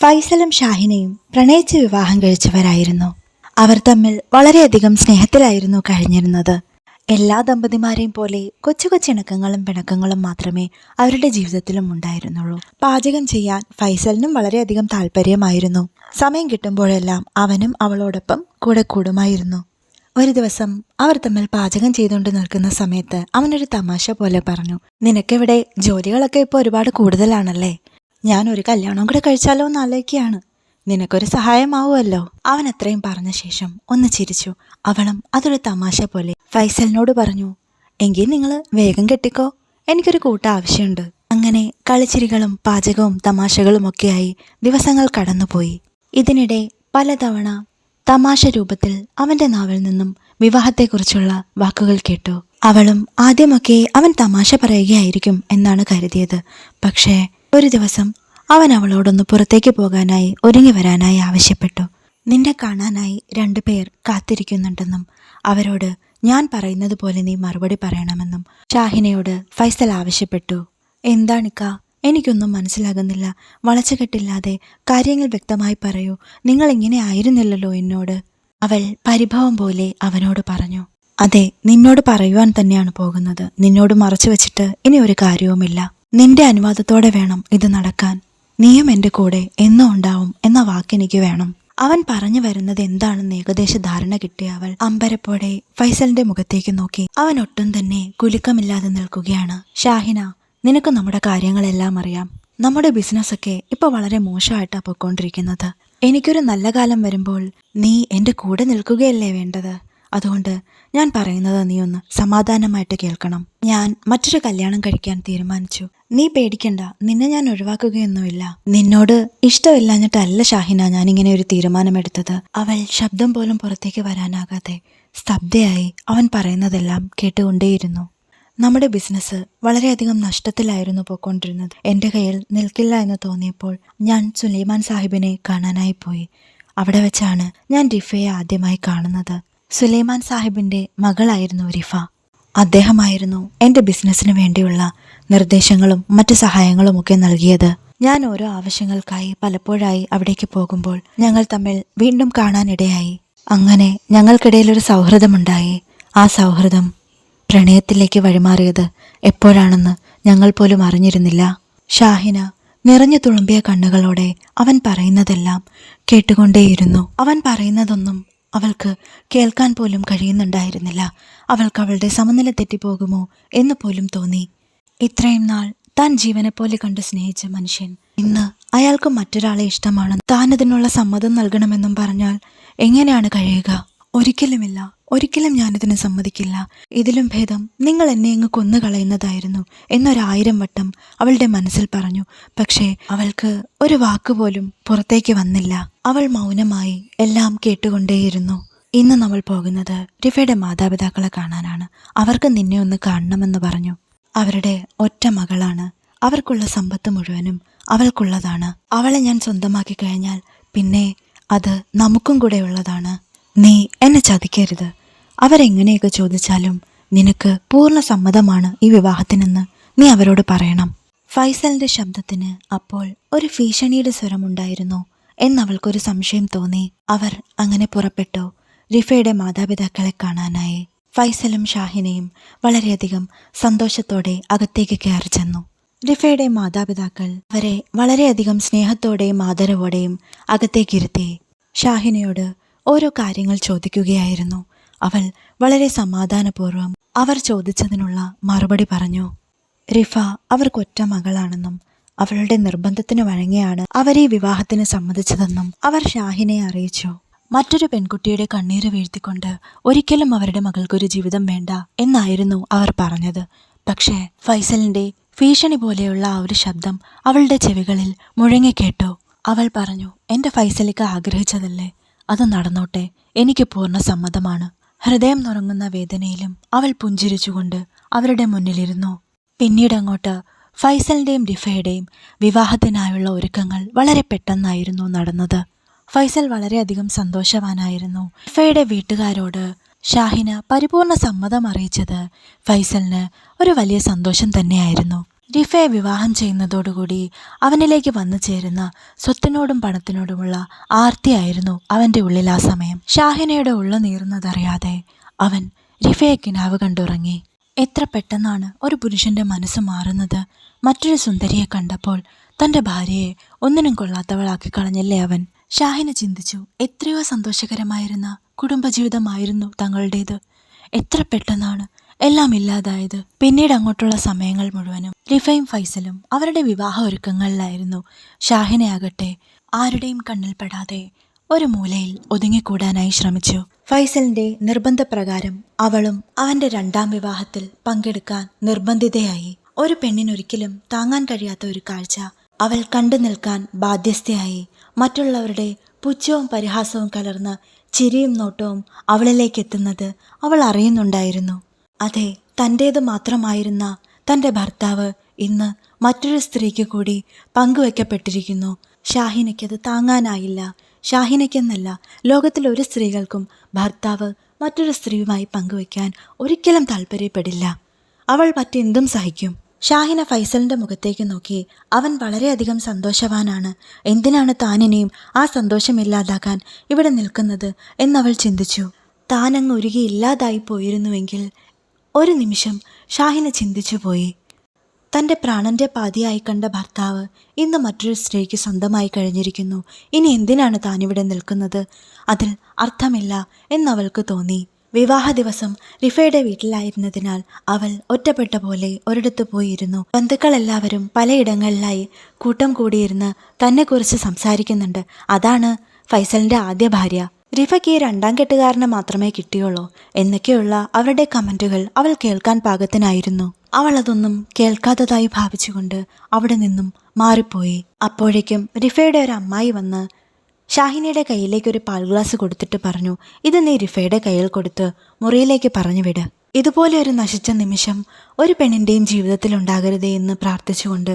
ഫൈസലും ഷാഹിനയും പ്രണയിച്ച് വിവാഹം കഴിച്ചവരായിരുന്നു. അവർ തമ്മിൽ വളരെയധികം സ്നേഹത്തിലായിരുന്നു കഴിഞ്ഞിരുന്നത്. എല്ലാ ദമ്പതിമാരെയും പോലെ കൊച്ചു കൊച്ചിണക്കങ്ങളും പിണക്കങ്ങളും മാത്രമേ അവരുടെ ജീവിതത്തിലും ഉണ്ടായിരുന്നുള്ളൂ. പാചകം ചെയ്യാൻ ഫൈസലിനും വളരെയധികം താല്പര്യമായിരുന്നു. സമയം കിട്ടുമ്പോഴെല്ലാം അവനും അവളോടൊപ്പം കൂടെ കൂടുമായിരുന്നു. ഒരു ദിവസം അവർ തമ്മിൽ പാചകം ചെയ്തുകൊണ്ട് നിൽക്കുന്ന സമയത്ത് അവനൊരു തമാശ പോലെ പറഞ്ഞു നിനക്കിവിടെ ജോലികളൊക്കെ ഇപ്പോൾ ഒരുപാട് കൂടുതലാണല്ലേ? ഞാൻ ഒരു കല്യാണം കൂടെ കഴിച്ചാലോ എന്ന് ആലോചിക്കുകയാണ്. നിനക്കൊരു സഹായമാവുമല്ലോ. അവൻ അത്രയും പറഞ്ഞ ശേഷം ഒന്ന് ചിരിച്ചു. അവളും അതൊരു തമാശ പോലെ ഫൈസലിനോട് പറഞ്ഞു എങ്കിൽ നിങ്ങൾ വേഗം കെട്ടിക്കോ. എനിക്കൊരു കൂട്ട ആവശ്യമുണ്ട്. അങ്ങനെ കളിച്ചിരികളും പാചകവും തമാശകളും ഒക്കെയായി ദിവസങ്ങൾ കടന്നുപോയി. ഇതിനിടെ പലതവണ തമാശ രൂപത്തിൽ അവന്റെ നാവിൽ നിന്നും വിവാഹത്തെക്കുറിച്ചുള്ള വാക്കുകൾ കേട്ടു. അവളും ആദ്യമൊക്കെ അവൻ തമാശ പറയുകയായിരിക്കും എന്നാണ് കരുതിയത്. പക്ഷേ ഒരു ദിവസം അവൻ അവളോടൊന്ന് പുറത്തേക്ക് പോകാനായി ഒരുങ്ങി വരാനായി ആവശ്യപ്പെട്ടു. നിന്നെ കാണാനായി രണ്ടു പേർ കാത്തിരിക്കുന്നുണ്ടെന്നും അവരോട് ഞാൻ പറയുന്നത് പോലെ നീ മറുപടി പറയണമെന്നും ഷാഹിനയോട് ഫൈസൽ ആവശ്യപ്പെട്ടു. എന്താണിക്ക? എനിക്കൊന്നും മനസ്സിലാകുന്നില്ല. വളച്ചുകെട്ടില്ലാതെ കാര്യങ്ങൾ വ്യക്തമായി പറയൂ. നിങ്ങൾ ഇങ്ങനെ ആയിരുന്നില്ലല്ലോ എന്നോട്. അവൾ പരിഭവം പോലെ അവനോട് പറഞ്ഞു. അതെ നിന്നോട് പറയുവാൻ തന്നെയാണ് പോകുന്നത്. നിന്നോട് മറച്ചു വെച്ചിട്ട് ഇനി ഒരു കാര്യവുമില്ല. നിന്റെ അനുവാദത്തോടെ വേണം ഇത് നടക്കാൻ. നീയും എന്റെ കൂടെ എന്നും ഉണ്ടാവും എന്ന വാക്കെനിക്ക് വേണം. അവൻ പറഞ്ഞു വരുന്നത് എന്താണെന്ന് ഏകദേശ ധാരണ കിട്ടിയ അവൾ അമ്പരപ്പോടെ ഫൈസലിന്റെ മുഖത്തേക്ക് നോക്കി. അവൻ ഒട്ടും തന്നെ കുലുക്കമില്ലാതെ നിൽക്കുകയാണ്. ഷാഹിന നിനക്ക് നമ്മുടെ കാര്യങ്ങളെല്ലാം അറിയാം. നമ്മുടെ ബിസിനസ്സൊക്കെ ഇപ്പൊ വളരെ മോശമായിട്ടാ പൊയ്ക്കൊണ്ടിരിക്കുന്നത്. എനിക്കൊരു നല്ല കാലം വരുമ്പോൾ നീ എന്റെ കൂടെ നിൽക്കുകയല്ലേ വേണ്ടത്? അതുകൊണ്ട് ഞാൻ പറയുന്നത് നീ ഒന്ന് സമാധാനമായിട്ട് കേൾക്കണം. ഞാൻ മറ്റൊരു കല്യാണം കഴിക്കാൻ തീരുമാനിച്ചു. നീ പേടിക്കണ്ട. നിന്നെ ഞാൻ ഒഴിവാക്കുകയൊന്നുമില്ല. നിന്നോട് ഇഷ്ടമില്ലാഞ്ഞിട്ടല്ല ഷാഹിന ഞാനിങ്ങനെ ഒരു തീരുമാനമെടുത്തത്. അവൾ ശബ്ദം പോലും പുറത്തേക്ക് വരാനാകാതെ സ്തബ്ധയായി അവൻ പറയുന്നതെല്ലാം കേട്ടുകൊണ്ടേയിരുന്നു. നമ്മുടെ ബിസിനസ് വളരെയധികം നഷ്ടത്തിലായിരുന്നു പോയിക്കൊണ്ടിരുന്നത്. എന്റെ കയ്യിൽ നിൽക്കില്ല എന്ന് തോന്നിയപ്പോൾ ഞാൻ സുലൈമാൻ സാഹിബിനെ കാണാനായി പോയി. അവിടെ വെച്ചാണ് ഞാൻ റിഫയെ ആദ്യമായി കാണുന്നത്. സുലൈമാൻ സാഹിബിന്റെ മകളായിരുന്നു റിഫ. അദ്ദേഹമായിരുന്നു എന്റെ ബിസിനസ്സിന് വേണ്ടിയുള്ള നിർദ്ദേശങ്ങളും മറ്റു സഹായങ്ങളും ഒക്കെ നൽകിയത്. ഞാൻ ഓരോ ആവശ്യങ്ങൾക്കായി പലപ്പോഴായി അവിടേക്ക് പോകുമ്പോൾ ഞങ്ങൾ തമ്മിൽ വീണ്ടും കാണാനിടയായി. അങ്ങനെ ഞങ്ങൾക്കിടയിൽ ഒരു സൗഹൃദമുണ്ടായി. ആ സൗഹൃദം പ്രണയത്തിലേക്ക് വഴിമാറിയത് എപ്പോഴാണെന്ന് ഞങ്ങൾ പോലും അറിഞ്ഞിരുന്നില്ല. ഷാഹിന നിറഞ്ഞു തുളുമ്പിയ കണ്ണുകളോടെ അവൻ പറയുന്നതെല്ലാം കേട്ടുകൊണ്ടേയിരുന്നു. അവൻ പറയുന്നതൊന്നും അവൾക്ക് കേൾക്കാൻ പോലും കഴിയുന്നുണ്ടായിരുന്നില്ല. അവൾക്ക് അവളുടെ സമനില തെറ്റിപ്പോകുമോ എന്ന് പോലും തോന്നി. ഇത്രയും നാൾ താൻ ജീവനെപ്പോലെ പോലെ കണ്ട് സ്നേഹിച്ച മനുഷ്യൻ ഇന്ന് അയാൾക്ക് മറ്റൊരാളെ ഇഷ്ടമാണ്. താൻ അതിനുള്ള സമ്മതം നൽകണമെന്നും പറഞ്ഞാൽ എങ്ങനെയാണ് കഴിയുക? ഒരിക്കലുമില്ല. ഒരിക്കലും ഞാനിതിന് സമ്മതിക്കില്ല. ഇതിലും ഭേദം നിങ്ങൾ എന്നെ അങ്ങ് കൊന്നുകളയുന്നതായിരുന്നു എന്നൊരായിരം വട്ടം അവളുടെ മനസ്സിൽ പറഞ്ഞു. പക്ഷേ അവൾക്ക് ഒരു വാക്കുപോലും പുറത്തേക്ക് വന്നില്ല. അവൾ മൗനമായി എല്ലാം കേട്ടുകൊണ്ടേയിരുന്നു. ഇന്ന് നമ്മൾ പോകുന്നത് റിഫയുടെ മാതാപിതാക്കളെ കാണാനാണ്. അവർക്ക് നിന്നെ ഒന്ന് കാണണമെന്ന് പറഞ്ഞു. അവരുടെ ഒറ്റ മകളാണ്. അവർക്കുള്ള സമ്പത്ത് മുഴുവനും അവൾക്കുള്ളതാണ്. അവളെ ഞാൻ സ്വന്തമാക്കി കഴിഞ്ഞാൽ പിന്നെ അത് നമുക്കും കൂടെ ഉള്ളതാണ്. നീ എന്നെ ചതിക്കരുത്. അവരെങ്ങനെയൊക്കെ ചോദിച്ചാലും നിനക്ക് പൂർണ സമ്മതമാണ് ഈ വിവാഹത്തിനെന്ന് നീ അവരോട് പറയണം. ഫൈസലിന്റെ ശബ്ദത്തിന് അപ്പോൾ ഒരു ഭീഷണിയുടെ സ്വരമുണ്ടായിരുന്നു. എന്നവൾക്കൊരു സംശയം തോന്നി. അവർ അങ്ങനെ പുറപ്പെട്ടു. റിഫയുടെ മാതാപിതാക്കളെ കാണാനായി. ഫൈസലും ഷാഹിനയും വളരെയധികം സന്തോഷത്തോടെ അകത്തേക്ക് കയറി ചെന്നു. റിഫയുടെ മാതാപിതാക്കൾ അവരെ വളരെയധികം സ്നേഹത്തോടെയും ആദരവോടെയും അകത്തേക്കിരുത്തി ഷാഹിനയോട് ഓരോ കാര്യങ്ങൾ ചോദിക്കുകയായിരുന്നു. അവൾ വളരെ സമാധാനപൂർവം അവർ ചോദിച്ചതിനുള്ള മറുപടി പറഞ്ഞു. റിഫ അവർക്കൊറ്റ മകളാണെന്നും അവളുടെ നിർബന്ധത്തിന് വഴങ്ങിയാണ് അവരെ വിവാഹത്തിന് സമ്മതിച്ചതെന്നും അവർ ഷാഹിനെ അറിയിച്ചു. മറ്റൊരു പെൺകുട്ടിയുടെ കണ്ണീര് വീഴ്ത്തിക്കൊണ്ട് ഒരിക്കലും അവരുടെ മകൾക്കൊരു ജീവിതം വേണ്ട എന്നായിരുന്നു അവർ പറഞ്ഞത്. പക്ഷേ ഫൈസലിന്റെ ഭീഷണി പോലെയുള്ള ആ ഒരു ശബ്ദം അവളുടെ ചെവികളിൽ മുഴങ്ങിക്കേട്ടു. അവൾ പറഞ്ഞു എന്റെ ഫൈസലിക്ക് ആഗ്രഹിച്ചതല്ലേ? അത് നടന്നോട്ടെ എനിക്ക് പൂർണ സമ്മതമാണ്. ഹൃദയം നുറങ്ങുന്ന വേദനയിലും അവൾ പുഞ്ചിരിച്ചുകൊണ്ട് അവരുടെ മുന്നിലിരുന്നു. പിന്നീട് അങ്ങോട്ട് ഫൈസലിന്റെയും ഡിഫയുടെയും വിവാഹത്തിനായുള്ള ഒരുക്കങ്ങൾ വളരെ പെട്ടെന്നായിരുന്നു നടന്നത്. ഫൈസൽ വളരെയധികം സന്തോഷവാനായിരുന്നു. ഡിഫയുടെ വീട്ടുകാരോട് ഷാഹിന പരിപൂർണ സമ്മതം അറിയിച്ചത് ഫൈസലിന് ഒരു വലിയ സന്തോഷം തന്നെയായിരുന്നു. റിഫയെ വിവാഹം ചെയ്യുന്നതോടുകൂടി അവനിലേക്ക് വന്നു ചേരുന്ന സ്വത്തിനോടും പണത്തിനോടുമുള്ള ആർത്തിയായിരുന്നു അവന്റെ ഉള്ളിൽ ആ സമയം. ഷാഹിനയുടെ ഉള്ളു നീറുന്നതറിയാതെ അവൻ റിഫയെ കിനാവ് കണ്ടുറങ്ങി. എത്ര പെട്ടെന്നാണ് ഒരു പുരുഷന്റെ മനസ്സ് മാറുന്നത്. മറ്റൊരു സുന്ദരിയെ കണ്ടപ്പോൾ തന്റെ ഭാര്യയെ ഒന്നിനും കൊള്ളാത്തവളാക്കി കളഞ്ഞല്ലേ അവൻ? ഷാഹിന ചിന്തിച്ചു എത്രയോ സന്തോഷകരമായിരുന്ന കുടുംബജീവിതമായിരുന്നു തങ്ങളുടേത്. എത്ര പെട്ടെന്നാണ് എല്ലാം ഇല്ലാതായത്. പിന്നീട് അങ്ങോട്ടുള്ള സമയങ്ങൾ മുഴുവനും റിഫയും ഫൈസലും അവരുടെ വിവാഹ ഒരുക്കങ്ങളിലായിരുന്നു. ഷാഹിനയാകട്ടെ ആരുടെയും കണ്ണിൽപ്പെടാതെ ഒരു മൂലയിൽ ഒതുങ്ങിക്കൂടാനായി ശ്രമിച്ചു. ഫൈസലിന്റെ നിർബന്ധപ്രകാരം അവളും അവന്റെ രണ്ടാം വിവാഹത്തിൽ പങ്കെടുക്കാൻ നിർബന്ധിതയായി. ഒരു പെണ്ണിനൊരിക്കലും താങ്ങാൻ കഴിയാത്ത ഒരു കാഴ്ച അവൾ കണ്ടു നിൽക്കാൻ ബാധ്യസ്ഥയായി. മറ്റുള്ളവരുടെ പുച്ഛവും പരിഹാസവും കലർന്ന ചിരിയും നോട്ടവും അവളിലേക്കെത്തുന്നത് അവൾ അറിയുന്നുണ്ടായിരുന്നു. അതെ തന്റേത് മാത്രമായിരുന്ന തന്റെ ഭർത്താവ് ഇന്ന് മറ്റൊരു സ്ത്രീക്ക് കൂടി പങ്കുവെക്കപ്പെട്ടിരിക്കുന്നു. ഷാഹിനയ്ക്കത് താങ്ങാനായില്ല. ഷാഹിനയ്ക്കെന്നല്ല ലോകത്തിലെ ഒരു സ്ത്രീകൾക്കും ഭർത്താവ് മറ്റൊരു സ്ത്രീയുമായി പങ്കുവെക്കാൻ ഒരിക്കലും താല്പര്യപ്പെടില്ല അവൾ മറ്റെന്തും സഹിക്കും. ഷാഹിന ഫൈസലിന്റെ മുഖത്തേക്ക് നോക്കി അവൻ വളരെയധികം സന്തോഷവാനാണ്. എന്തിനാണ് താനിനെയും ആ സന്തോഷമില്ലാതാക്കാൻ ഇവിടെ നിൽക്കുന്നത് എന്നവൾ ചിന്തിച്ചു. താനങ്ങ് ഉരുകി ഇല്ലാതായി പോയിരുന്നുവെങ്കിൽ ഒരു നിമിഷം ഷാഹിന ചിന്തിച്ചുപോയി തന്റെ പ്രാണന്റെ പാതിയായി കണ്ട ഭർത്താവ് ഇന്ന് മറ്റൊരു സ്ത്രീക്ക് സ്വന്തമായി കഴിഞ്ഞിരിക്കുന്നു. ഇനി എന്തിനാണ് താനിവിടെ നിൽക്കുന്നത്? അതിൽ അർത്ഥമില്ല എന്നവൾക്ക് തോന്നി. വിവാഹ ദിവസം റിഫയുടെ വീട്ടിലായിരുന്നതിനാൽ അവൾ ഒറ്റപ്പെട്ട പോലെ ഒരിടത്ത് പോയിരുന്നു. ബന്ധുക്കളെല്ലാവരും പലയിടങ്ങളിലായി കൂട്ടം കൂടിയിരുന്ന് തന്നെക്കുറിച്ച് സംസാരിക്കുന്നുണ്ട്. അതാണ് ഫൈസലിന്റെ ആദ്യ ഭാര്യ. ഈ രണ്ടാം കെട്ടുകാരനെ മാത്രമേ കിട്ടിയുള്ളൂ. എന്നൊക്കെയുള്ള അവരുടെ കമന്റുകൾ അവൾ കേൾക്കാൻ പാകത്തിനായിരുന്നു. അവൾ അതൊന്നും കേൾക്കാത്തതായി ഭാവിച്ചുകൊണ്ട് അവിടെ നിന്നും മാറിപ്പോയി. അപ്പോഴേക്കും റിഫയുടെ ഒരു അമ്മായി വന്ന് ഷാഹിനയുടെ കയ്യിലേക്ക് ഒരു പാൽ ഗ്ലാസ് കൊടുത്തിട്ട് പറഞ്ഞു ഇത് നീ റിഫയുടെ കയ്യിൽ കൊടുത്ത് മുറിയിലേക്ക് പറഞ്ഞു വിട്. ഇതുപോലെ ഒരു നശിച്ച നിമിഷം ഒരു പെണ്ണിന്റെയും ജീവിതത്തിൽ ഉണ്ടാകരുതേ എന്ന് പ്രാർത്ഥിച്ചുകൊണ്ട്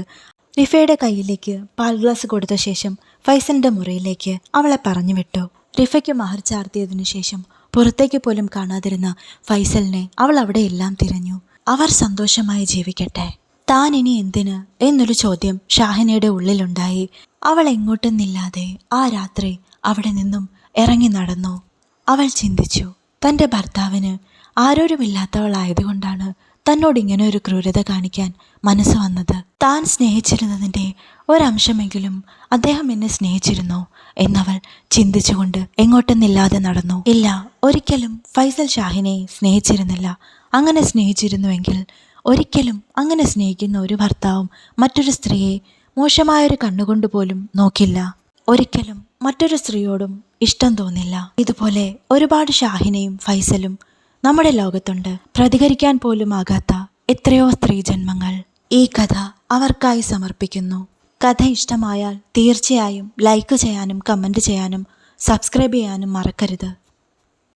റിഫയുടെ കയ്യിലേക്ക് പാൽ ഗ്ലാസ് കൊടുത്ത ശേഷം ഫൈസലിന്റെ മുറിയിലേക്ക് അവളെ പറഞ്ഞു വിട്ടു. റിഫയ്ക്ക് മഹർ ചാർത്തിയതിനു ശേഷം പുറത്തേക്ക് പോലും കാണാതിരുന്ന ഫൈസലിനെ അവൾ അവിടെ എല്ലാം തിരഞ്ഞു. അവർ സന്തോഷമായി ജീവിക്കട്ടെ. താൻ ഇനി എന്തിന്? എന്നൊരു ചോദ്യം ഷാഹിനയുടെ ഉള്ളിലുണ്ടായി. അവൾ എങ്ങോട്ടും നില്ലാതെ ആ രാത്രി അവിടെ നിന്നും ഇറങ്ങി നടന്നു. അവൾ ചിന്തിച്ചു തന്റെ ഭർത്താവിന് ആരോരുമില്ലാത്തവളായതുകൊണ്ടാണ് തന്നോട് ഇങ്ങനെ ഒരു ക്രൂരത കാണിക്കാൻ മനസ്സ് വന്നത്. താൻ സ്നേഹിച്ചിരുന്നതിന്റെ ഒരംശമെങ്കിലും അദ്ദേഹം എന്നെ സ്നേഹിച്ചിരുന്നോ എന്നവൾ ചിന്തിച്ചുകൊണ്ട് എങ്ങോട്ടെന്നില്ലാതെ നടന്നു. ഇല്ല ഒരിക്കലും ഫൈസൽ ഷാഹിനെ സ്നേഹിച്ചിരുന്നില്ല. അങ്ങനെ സ്നേഹിച്ചിരുന്നുവെങ്കിൽ ഒരിക്കലും അങ്ങനെ സ്നേഹിക്കുന്ന ഒരു ഭർത്താവും മറ്റൊരു സ്ത്രീയെ മോശമായൊരു കണ്ണുകൊണ്ട് പോലും നോക്കില്ല. ഒരിക്കലും മറ്റൊരു സ്ത്രീയോടും ഇഷ്ടം തോന്നില്ല. ഇതുപോലെ ഒരുപാട് ഷാഹിനെയും ഫൈസലും നമ്മുടെ ലോകത്തുണ്ട്. പ്രതികരിക്കാൻ പോലും ആകാത്ത എത്രയോ സ്ത്രീജന്മങ്ങൾ. ഈ കഥ അവർക്കായി സമർപ്പിക്കുന്നു. കഥ ഇഷ്ടമായാൽ തീർച്ചയായും ലൈക്ക് ചെയ്യാനും കമന്റ് ചെയ്യാനും സബ്സ്ക്രൈബ് ചെയ്യാനും മറക്കരുത്.